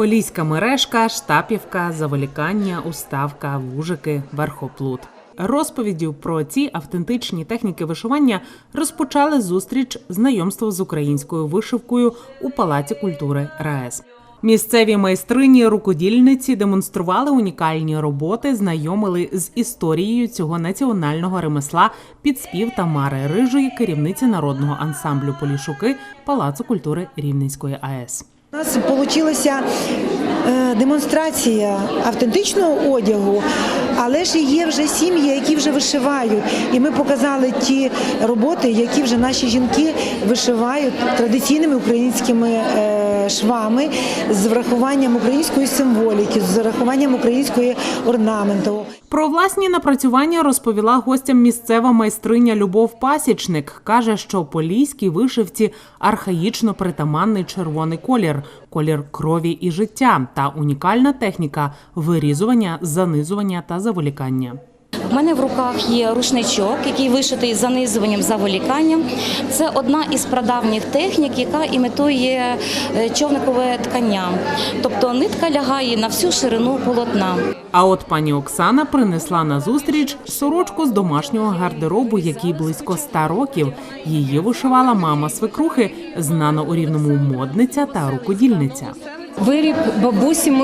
Поліська мережка, штапівка, заволікання, уставка, вужики, верхоплут. Розповіддю про ці автентичні техніки вишивання розпочали зустріч знайомства з українською вишивкою у Палаці культури РаЕС. Місцеві майстрині рукодільниці демонстрували унікальні роботи, знайомили з історією цього національного ремесла під спів Тамари Рижої, керівниці народного ансамблю Полішуки Палацу культури Рівненської АЕС. У нас вийшла демонстрація автентичного одягу, але ж є вже сім'ї, які вже вишивають. І ми показали ті роботи, які вже наші жінки вишивають традиційними українськими е, швами з врахуванням української символіки, з врахуванням української орнаменту. Про власні напрацювання розповіла гостям місцева майстриня Любов Пасічник. Каже, що поліській вишивці архаїчно притаманний червоний колір, колір крові і життя та унікальна техніка вирізування, занизування та заволікання. У мене в руках є рушничок, який вишитий занизуванням заволіканням. Це одна із прадавніх технік, яка імітує е, човникове ткання. Тобто нитка лягає на всю ширину полотна. А от пані Оксана принесла на зустріч сорочку з домашнього гардеробу, якій близько ста років. Її вишивала мама свекрухи, знана у рівному модниця та рукодільниця. Виріб бабусі, е,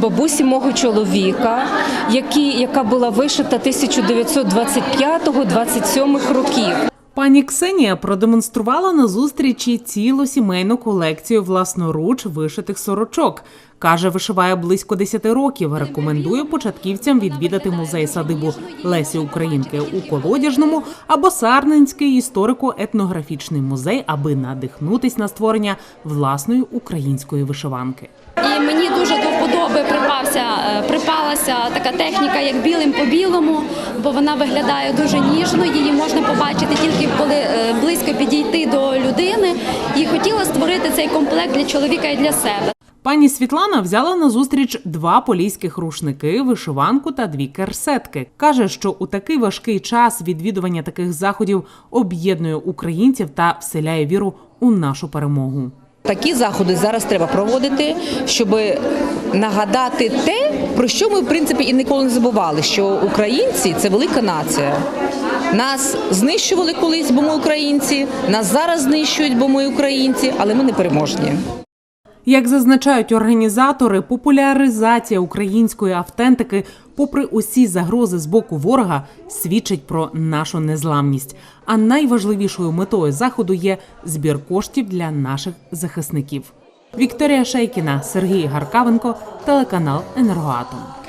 бабусі мого чоловіка, які, яка була вишита 1925-27 років. Пані Ксенія продемонструвала на зустрічі цілу сімейну колекцію власноруч вишитих сорочок. Каже, вишиває близько 10 років. Рекомендує початківцям відвідати музей садибу Лесі Українки у Колодяжному або Сарненський історико-етнографічний музей, аби надихнутись на створення власної української вишиванки. І мені дуже така техніка, як білим по білому, бо вона виглядає дуже ніжно. Її можна побачити тільки коли е, близько підійти до людини. І хотіла створити цей комплект для чоловіка і для себе. Пані Світлана взяла на зустріч два поліських рушники, вишиванку та дві керсетки. Каже, що у такий важкий час відвідування таких заходів об'єднує українців та вселяє віру у нашу перемогу. Такі заходи зараз треба проводити, щоб нагадати те, про що ми в принципі і ніколи не забували, що українці це велика нація. Нас знищували колись, бо ми українці. Нас зараз знищують, бо ми українці, але ми не переможні. Як зазначають організатори, популяризація української автентики, попри усі загрози з боку ворога, свідчить про нашу незламність. А найважливішою метою заходу є збір коштів для наших захисників. Вікторія Шейкіна, Сергій Гаркавенко, телеканал Енергоатом.